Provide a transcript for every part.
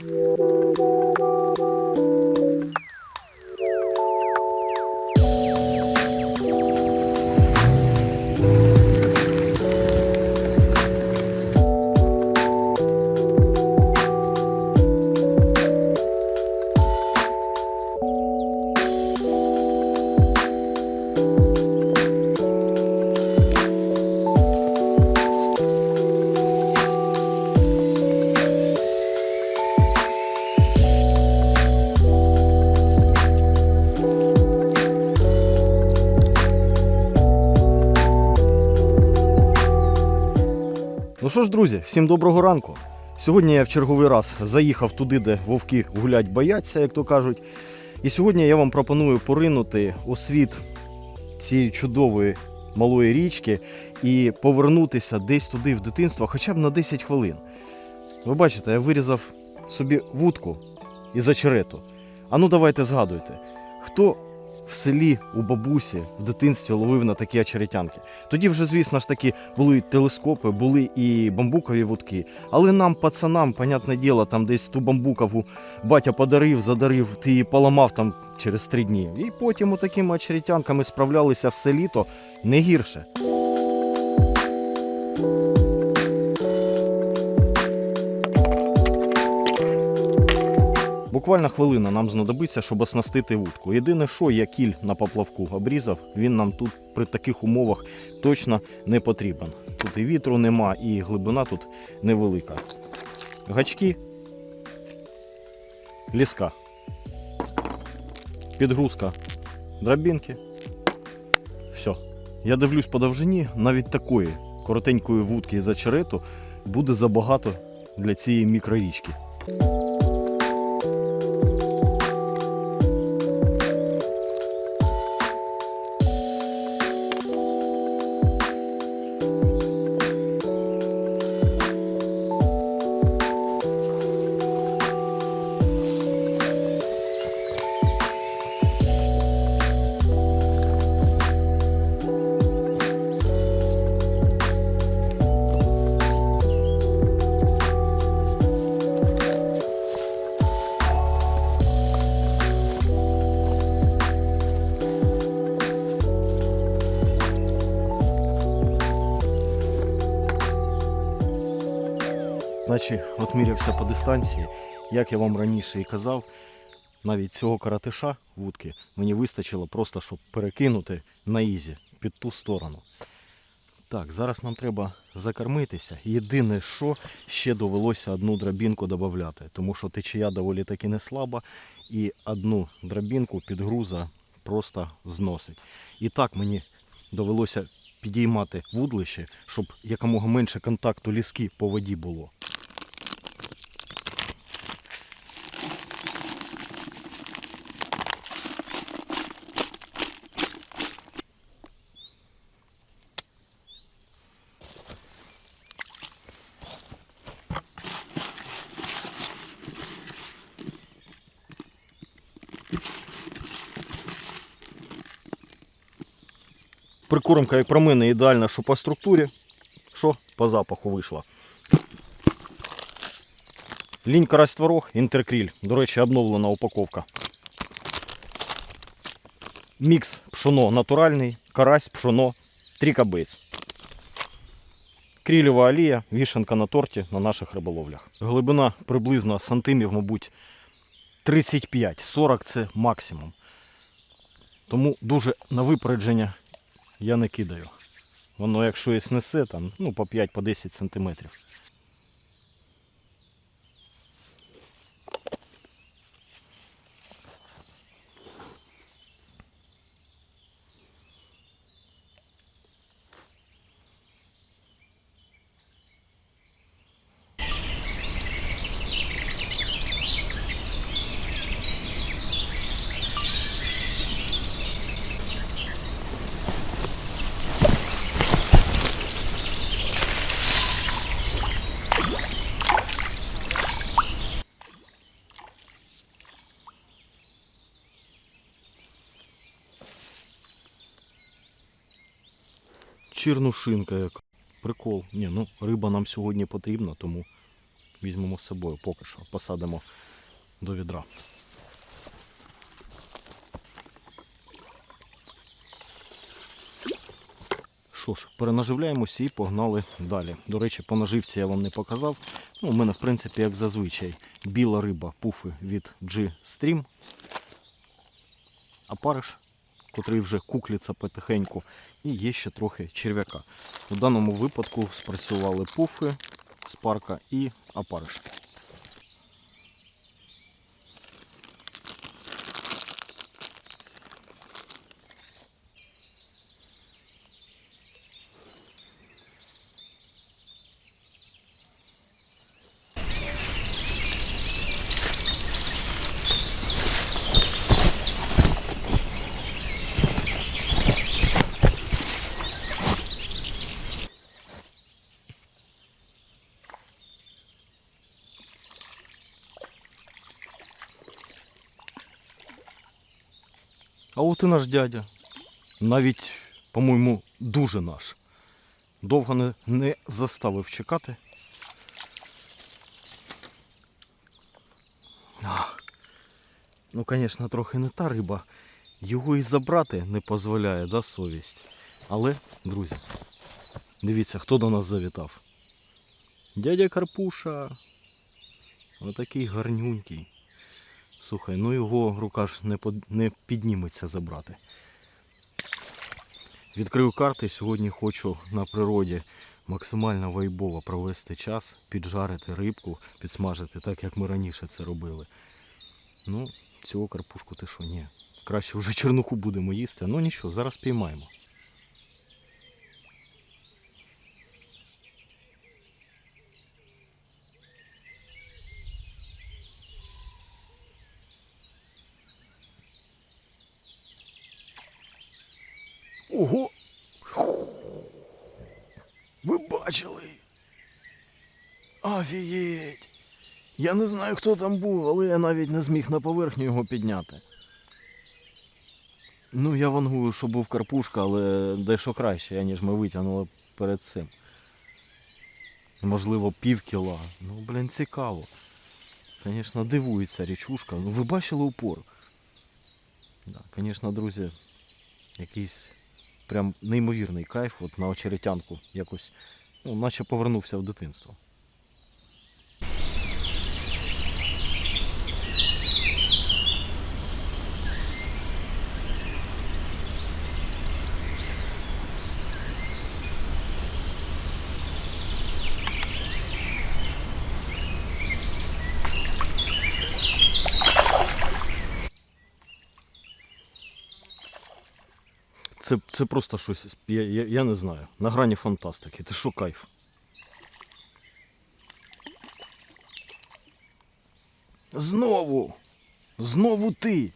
Yeah. Ну що ж, друзі, всім доброго ранку. Сьогодні я в черговий раз заїхав туди, де вовки гулять бояться, як то кажуть. І сьогодні я вам пропоную поринути у світ цієї чудової малої річки і повернутися десь туди в дитинство, хоча б на 10 хвилин. Ви бачите, я вирізав собі вудку із очерету. А ну давайте згадуйте, хто в селі у бабусі в дитинстві ловив на такі очеретянки. Тоді вже, звісно ж таки, були телескопи, були і бамбукові вудки. Але нам, пацанам, понятне діло, там десь ту бамбукову батя подарив, задарив, ти її поламав там через три дні. І потім у такими очеретянками справлялися все літо не гірше. Буквально хвилина нам знадобиться, щоб оснастити вудку. Єдине, що я кіль на поплавку обрізав, він нам тут при таких умовах точно не потрібен. Тут і вітру нема, і глибина тут невелика. Гачки, ліска, підгрузка, драбінки. Все. Я дивлюсь по довжині, навіть такої коротенької вудки із очерету буде забагато для цієї мікрорічки. Наче отмірявся по дистанції, як я вам раніше і казав, навіть цього каратиша вудки мені вистачило просто, щоб перекинути на ізі під ту сторону. Так, зараз нам треба закормитися. Єдине, що ще довелося одну драбінку додати, тому що течія доволі таки не слаба, і одну драбінку підгруза просто зносить. І так мені довелося підіймати вудлище, щоб якомога менше контакту ліски по воді було. Прикормка, як про мене, ідеальна, що по структурі, що по запаху вийшла. Лінь карась творог, інтеркріль. До речі, обновлена упаковка. Мікс пшоно натуральний, карась, пшоно, трікабець. Крілєва олія, вішенка на торті на наших риболовлях. Глибина приблизно сантимів, мабуть, 35-40 це максимум. Тому дуже на випередження я не кидаю. Воно, якщо і снесе, там, ну, по 5-10 сантиметрів. Чірнушинка як. Прикол. Ні, ну риба нам сьогодні потрібна, тому візьмемо з собою поки що, посадимо до відра. Що ж, перенаживляємося і погнали далі. До речі, по наживці я вам не показав. Ну, у мене, в принципі, як зазвичай, біла риба, пуфи від G-Stream. Апариш, котрий вже кукліться потихеньку, і є ще трохи черв'яка. У даному випадку спрацювали пуфи, спарка і апариш. А от і наш дядя. Навіть, по-моєму, дуже наш. Довго не, не заставив чекати. А, ну, звісно, трохи не та риба. Його і забрати не дозволяє, да, совість. Але, друзі, дивіться, хто до нас завітав. Дядя Карпуша. Отакий гарнюнький. Слухай, ну його рука ж не, под... не підніметься забрати. Відкрив карти. Сьогодні хочу на природі максимально вайбово провести час, піджарити рибку, підсмажити, так як ми раніше це робили. Ну, цього карпушку ти що, ні. Краще вже чернуху будемо їсти. Ну нічого, зараз піймаємо. Ого! Ви бачили? Офігеть! Я не знаю, хто там був, але я навіть не зміг на поверхню його підняти. Ну, я вангую, що був карпушка, але дещо краще, ніж ми витягнули перед цим. Можливо, пів кіла. Ну, блін, цікаво. Звісно, дивується річушка. Ну, ви бачили упор? Да, Звісно, друзі, якийсь прям неймовірний кайф от на очеретянку якось, ну, наче повернувся в дитинство. Це, просто щось, я, я, я не знаю. На грані фантастики. Ти що кайф? Знову! Знову ти!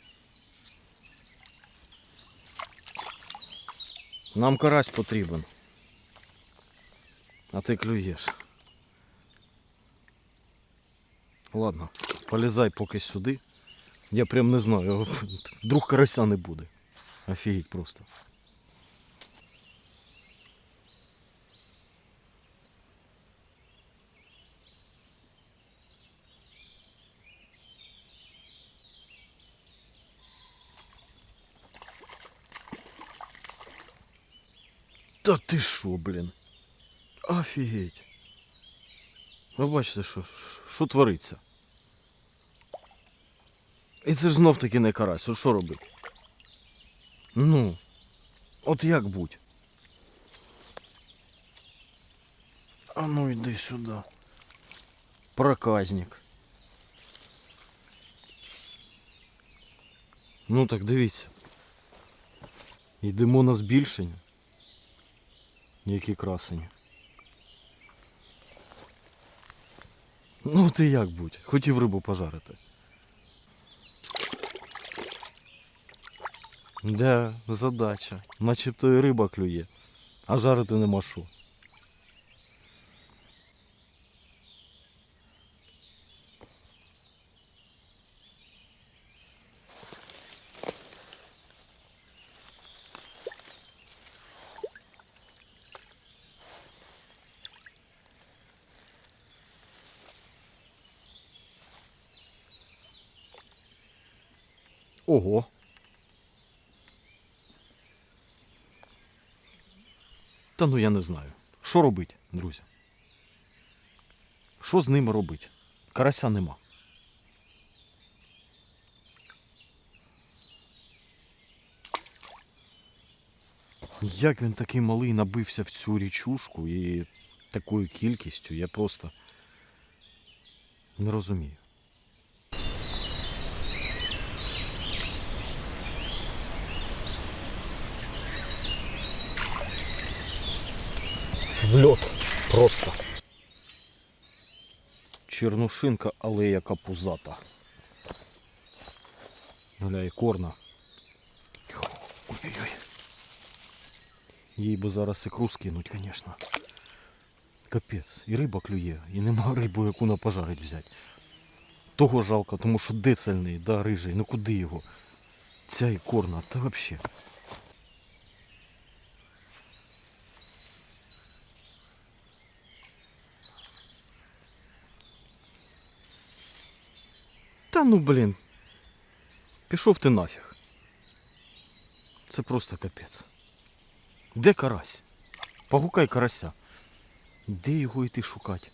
Нам карась потрібен. А ти клюєш. Ладно, полізай поки сюди. Я прям не знаю, вдруг карася не буде. Офігеть просто. Та ти що, блін? Офігеть. Ви бачите, що, що твориться? І це ж знов таки не карась, що робити? Ну, от як будь. А ну йди сюди. Проказник. Ну так дивіться. Йдемо на збільшення. Які красень. Ну ти як будь, хотів рибу пожарити. Де, задача. Начебто і риба клює, а жарити нема що. Ого. Та ну я не знаю. Що робить, друзі? Що з ними робить? Карася нема. Як він такий малий набився в цю річушку і такою кількістю, я просто не розумію. В льот просто. Чернушинка, але яка пузата. Гля, і корна. Ой-ой-ой. Їй би зараз ікру скинуть, звісно. Капець, і риба клює, і нема рибу, яку на пожарить взяти. Того жалко, тому що децельний, да, рижий, ну куди його? Ця ікорна, та взагалі. Ну блін. Пішов ти нафіг. Це просто капець. Де карась? Погукай карася. Де його йти шукати?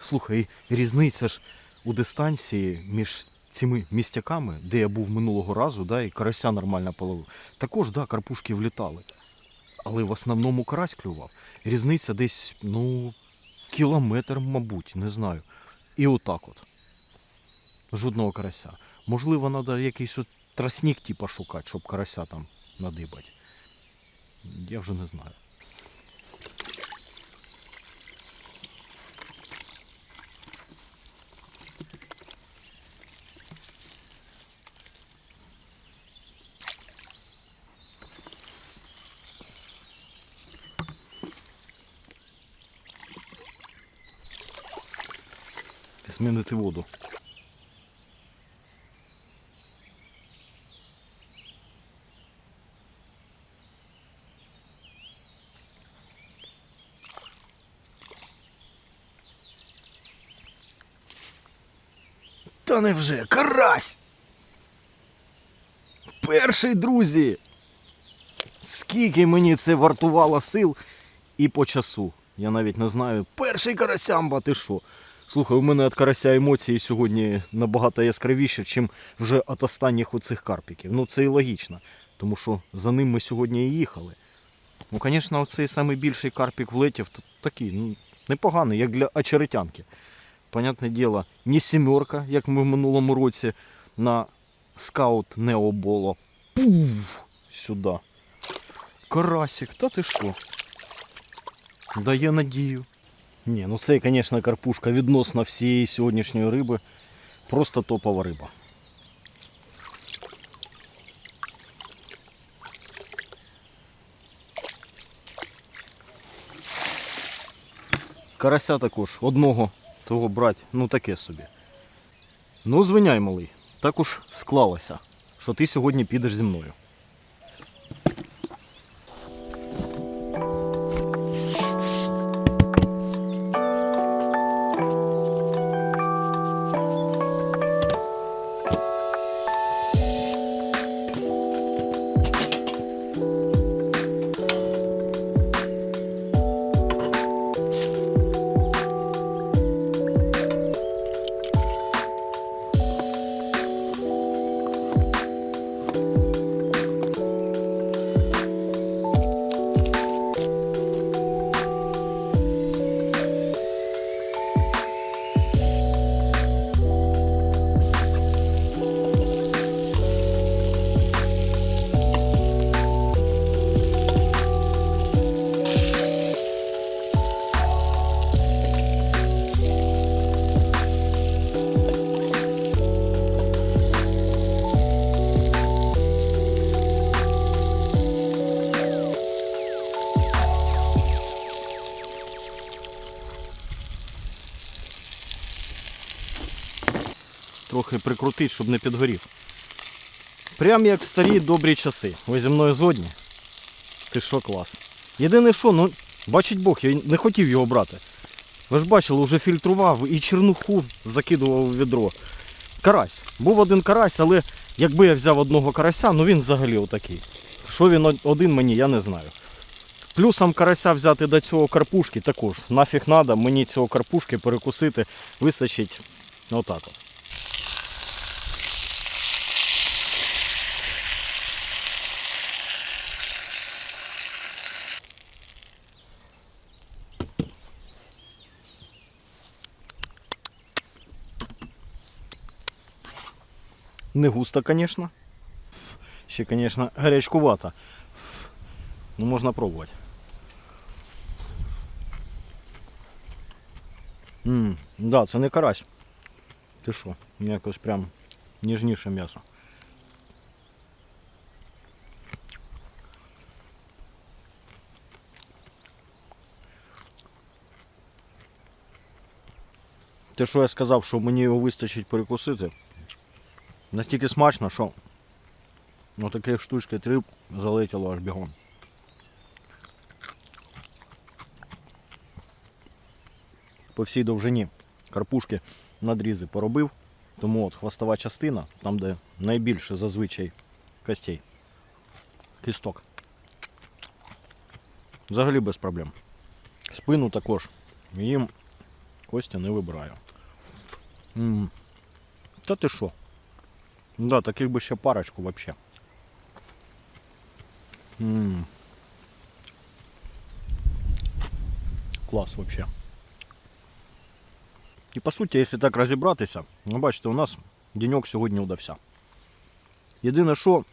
Слухай, різниця ж у дистанції між цими містяками, де я був минулого разу, да, і карася нормально половив. Також, да, карпушки влітали. Але в основному карась клював. Різниця десь, ну, кілометр, мабуть, не знаю. І отак от. Жодного карася. Можливо, треба якийсь тростник типа шукати, щоб карася там надибати. Я вже не знаю. Змінити воду. Та невже, карась! Перший, друзі! Скільки мені це вартувало сил і по часу. Я навіть не знаю. Перший карасямба, ти що? Слухай, у мене від карася емоції сьогодні набагато яскравіше, ніж вже від останніх оцих карпіків. Ну це і логічно, тому що за ним ми сьогодні і їхали. Ну, звісно, оцей найбільший карпік влетів, то такий, ну, непоганий, як для очеретянки. Понятне діло, не сімерка, як ми в минулому році на скаут Необоло. Пуф! Сюди. Карасик, та ти що? Дає надію. Ні, ну це, звісно, карпушка відносно всієї сьогоднішньої риби. Просто топова риба. Карася також одного того брать, ну таке собі. Ну, звиняй, малий, так уж склалося, що ти сьогодні підеш зі мною. Трохи прикрутить, щоб не підгорів. Прям як в старі добрі часи. Ви зі мною згодні. Ти що, клас. Єдине що, ну, бачить Бог, я не хотів його брати. Ви ж бачили, вже фільтрував і чернуху закидував у відро. карась. Був один карась, але якби я взяв одного карася, ну він взагалі отакий. Що він один мені, я не знаю. Плюсом карася взяти до цього карпушки також. Нафіг надо, мені цього карпушки перекусити вистачить отак от. Не густо, конечно. Ще, конечно, гарячкувато. Ну, можна пробувати. Ммм, да, це не карась. Ти що? Якось прям ніжніше м'ясо. Те, що я сказав, що мені його вистачить перекусити, Настільки смачно, що отакі штучки три залетіло аж бігом. По всій довжині карпушки надрізи поробив, тому от хвостова частина, там де найбільше зазвичай костей. Кісток. Взагалі без проблем. Спину також. Їм Костя не вибираю. М. Та ти що? Да, таких би ще парочку вообще. М. Клас вообще. І по суті, якщо так розібратися, ну бачите, у нас деньок сьогодні удався. Єдине, що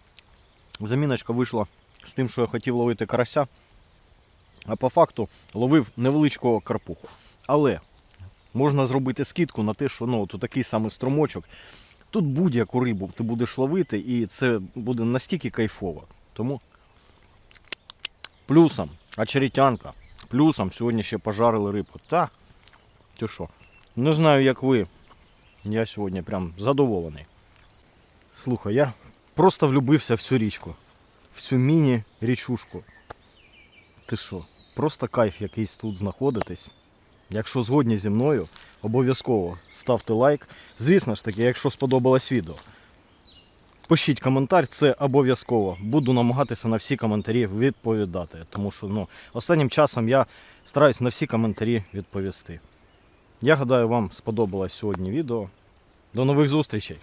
заміночка вийшла з тим, що я хотів ловити карася, а по факту ловив невеличкого карпуху. Але можна зробити скидку на те, що ну, такий самий струмочок. Тут будь-яку рибу ти будеш ловити, і це буде настільки кайфово. Тому плюсом очеретянка, плюсом сьогодні ще пожарили рибку. Та, ти що? Не знаю, як ви. Я сьогодні прям задоволений. Слухай, я просто влюбився в цю річку, в цю міні-річушку. Ти що? Просто кайф якийсь тут знаходитись. Якщо згодні зі мною, обов'язково ставте лайк. Звісно ж таки, якщо сподобалось відео. Пишіть коментар, це обов'язково. Буду намагатися на всі коментарі відповідати. Тому що ну, останнім часом я стараюсь на всі коментарі відповісти. Я гадаю, вам сподобалось сьогодні відео. До нових зустрічей!